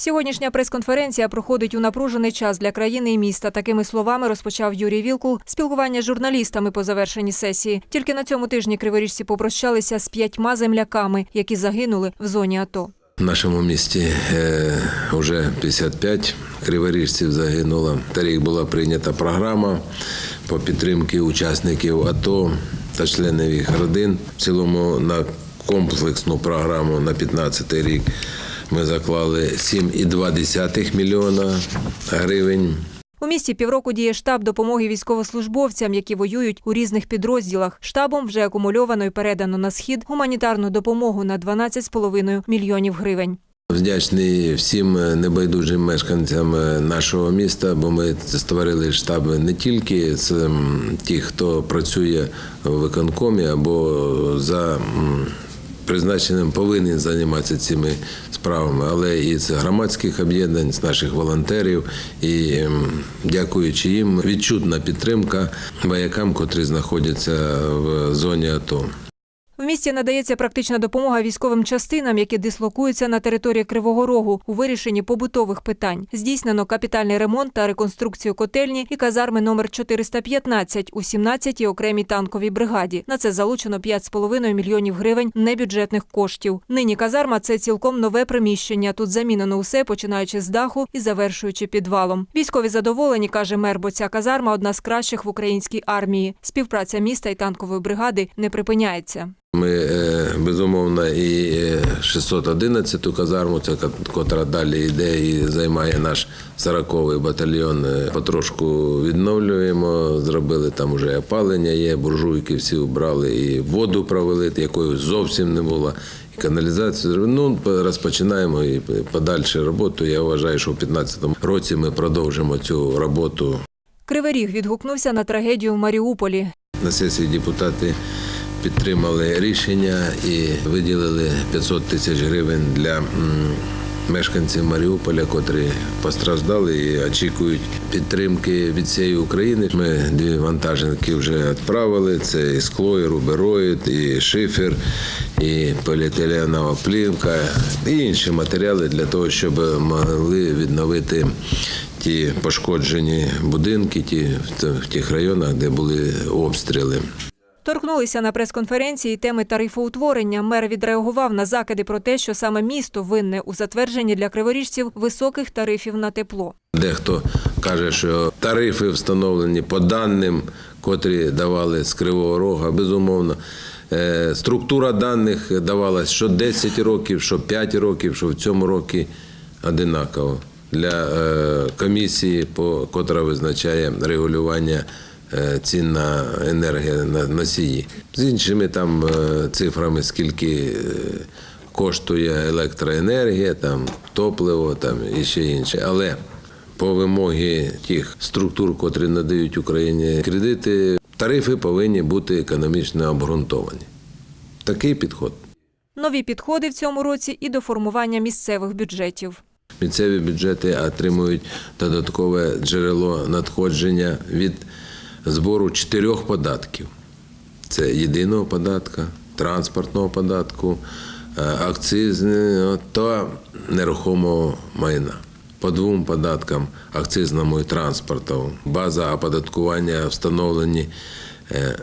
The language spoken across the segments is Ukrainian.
Сьогоднішня прес-конференція проходить у напружений час для країни і міста. Такими словами розпочав Юрій Вілкул спілкування з журналістами по завершенні сесії. Тільки на цьому тижні криворіжці попрощалися з п'ятьма земляками, які загинули в зоні АТО. В нашому місті е, вже 55 криворіжців загинуло. Торік була прийнята програма по підтримці учасників АТО та членів їх родин. В цілому на комплексну програму на 15 рік ми заклали 7,2 мільйона гривень. У місті півроку діє штаб допомоги військовослужбовцям, які воюють у різних підрозділах. Штабом вже акумульовано і передано на схід гуманітарну допомогу на 12,5 мільйонів гривень. Вдячний всім небайдужим мешканцям нашого міста, бо ми створили штаб не тільки з ті, хто працює в виконкомі або за м, призначенням повинен займатися цими справами, але і з громадських об'єднань, з наших волонтерів. І дякуючи їм, відчутна підтримка воякам, котрі знаходяться в зоні АТО. В місті надається практична допомога військовим частинам, які дислокуються на території Кривого Рогу у вирішенні побутових питань. Здійснено капітальний ремонт та реконструкцію котельні і казарми номер 415 у 17-й окремій танковій бригаді. На це залучено 5,5 мільйонів гривень небюджетних коштів. Нині казарма це цілком нове приміщення. Тут замінено усе, починаючи з даху і завершуючи підвалом. Військові задоволені, каже мер, бо ця казарма одна з кращих в українській армії. Співпраця міста і танкової бригади не припиняється. Ми е, безумовно і е, 611-ту казарму, це ко- котра далі йде і займає наш 40-й батальйон. е, Потрошку відновлюємо. Зробили там уже опалення є, буржуйки всі убрали, і воду провели, якої зовсім не було. І каналізацію зробили. Ну, розпочинаємо і подальшу роботу. Я вважаю, що в 2015 році ми продовжимо цю роботу. Кривий Ріг відгукнувся на трагедію в Маріуполі. На сесії депутати підтримали рішення і виділили 500 тисяч гривень для мешканців Маріуполя, котрі постраждали і очікують підтримки від всієї України. Ми дві вантаженки вже відправили: це і скло, і рубероїд, і шифер, і поліетиленова плівка, і інші матеріали для того, щоб могли відновити ті пошкоджені будинки, ті в тих районах, де були обстріли. Торкнулися на прес-конференції теми тарифоутворення. Мер відреагував на закиди про те, що саме місто винне у затвердженні для криворіжців високих тарифів на тепло. Дехто каже, що тарифи встановлені по даним, котрі давали з Кривого Рога. Безумовно, Е, структура даних давалась що 10 років, що 5 років, що в цьому році одинаково для е, комісії, котра визначає регулювання цін на енергоносії. З іншими там е, цифрами, скільки е, коштує електроенергія, там топливо, там і ще інше. Але по вимогі тих структур, котрі надають Україні кредити, тарифи повинні бути економічно обґрунтовані. Такий підход. Нові підходи в цьому році і до формування місцевих бюджетів. Місцеві бюджети отримують додаткове джерело надходження від збору чотирьох податків: це єдиного податка, транспортного податку, е, акцизного та нерухомого майна. По двом податкам акцизному і транспорту база оподаткування встановлені е,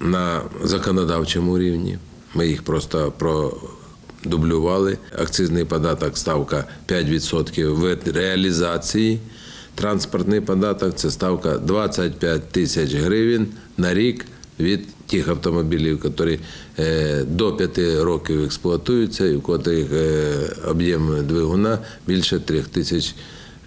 на законодавчому рівні. Ми їх просто про дублювали. Акцизний податок ставка 5% в реалізації. Транспортний податок це ставка 25 тисяч гривень на рік від тих автомобілів, які е, до 5 років експлуатуються, і в котрих е, об'єм двигуна більше 3 тисяч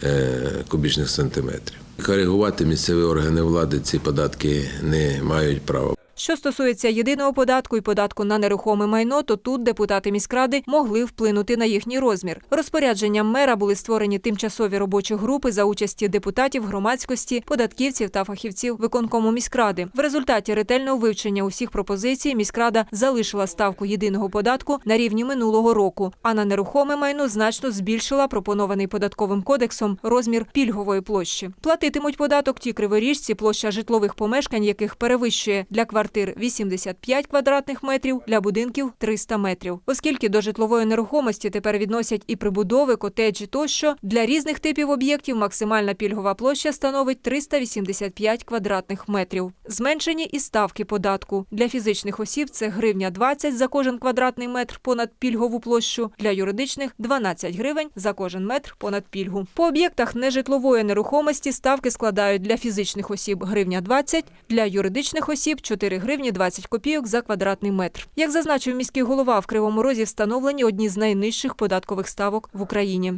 е, кубічних сантиметрів. Коригувати місцеві органи влади ці податки не мають права. Що стосується єдиного податку і податку на нерухоме майно, то тут депутати міськради могли вплинути на їхній розмір. Розпорядженням мера були створені тимчасові робочі групи за участі депутатів, громадськості, податківців та фахівців виконкому міськради. В результаті ретельного вивчення усіх пропозицій міськрада залишила ставку єдиного податку на рівні минулого року, а на нерухоме майно значно збільшила пропонований податковим кодексом розмір пільгової площі. Платитимуть податок ті криворіжці, площа житлових помешкань, яких перевищує для квартир квартир 85 квадратних метрів, для будинків 300 метрів. Оскільки до житлової нерухомості тепер відносять і прибудови, котеджі тощо, для різних типів об'єктів максимальна пільгова площа становить 385 квадратних метрів. Зменшені і ставки податку. Для фізичних осіб це гривня 20 за кожен квадратний метр понад пільгову площу, для юридичних 12 гривень за кожен метр понад пільгу. По об'єктах нежитлової нерухомості ставки складають для фізичних осіб гривня 20, для юридичних осіб 4 гривні 20 копійок за квадратний метр. Як зазначив міський голова, в Кривому Розі встановлені одні з найнижчих податкових ставок в Україні.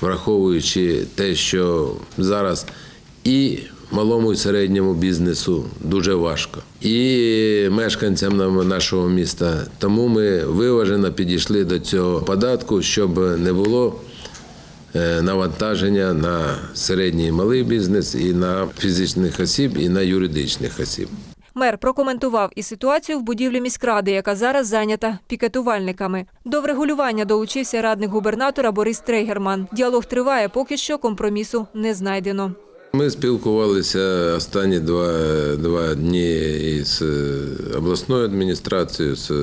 враховуючи те, що зараз і малому і середньому бізнесу дуже важко, і мешканцям нашого міста. Тому ми виважено підійшли до цього податку, щоб не було е, навантаження на середній і малий бізнес, і на фізичних осіб, і на юридичних осіб. Мер прокоментував і ситуацію в будівлі міськради, яка зараз зайнята пікетувальниками. До врегулювання долучився радник губернатора Борис Трейгерман. Діалог триває, поки що компромісу не знайдено. Ми спілкувалися останні два, два дні із е, обласною адміністрацією, з е,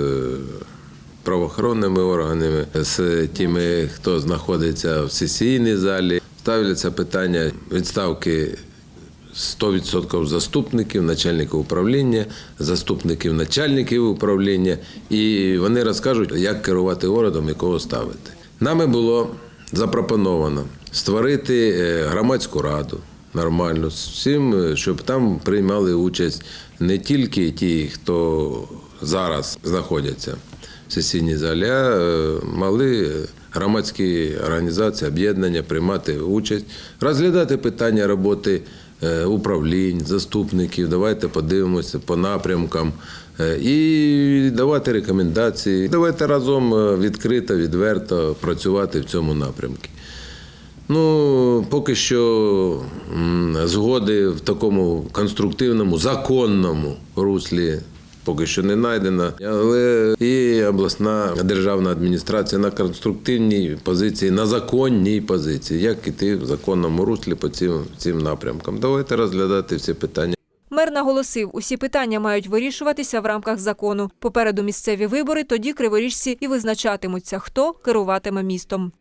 правоохоронними органами, з тими, хто знаходиться в сесійній залі. Ставляться питання відставки 100% заступників, начальників управління, заступників начальників управління, і вони розкажуть, як керувати городом і кого ставити. Нами було запропоновано створити е, громадську раду нормальну, з всім, е, щоб там приймали участь не тільки ті, хто зараз знаходяться в сесійній залі, а е, мали громадські організації, об'єднання приймати участь, розглядати питання роботи управлінь, заступників. Давайте подивимося по напрямкам е, і давати рекомендації. Давайте разом е, відкрито, відверто працювати в цьому напрямку. Ну, поки що згоди в такому конструктивному, законному руслі поки що не знайдено. Але і обласна державна адміністрація на конструктивній позиції, на законній позиції, як іти в законному руслі по цим, цим напрямкам. Давайте розглядати всі питання. Мер наголосив, усі питання мають вирішуватися в рамках закону. Попереду місцеві вибори, тоді криворіжці і визначатимуться, хто керуватиме містом.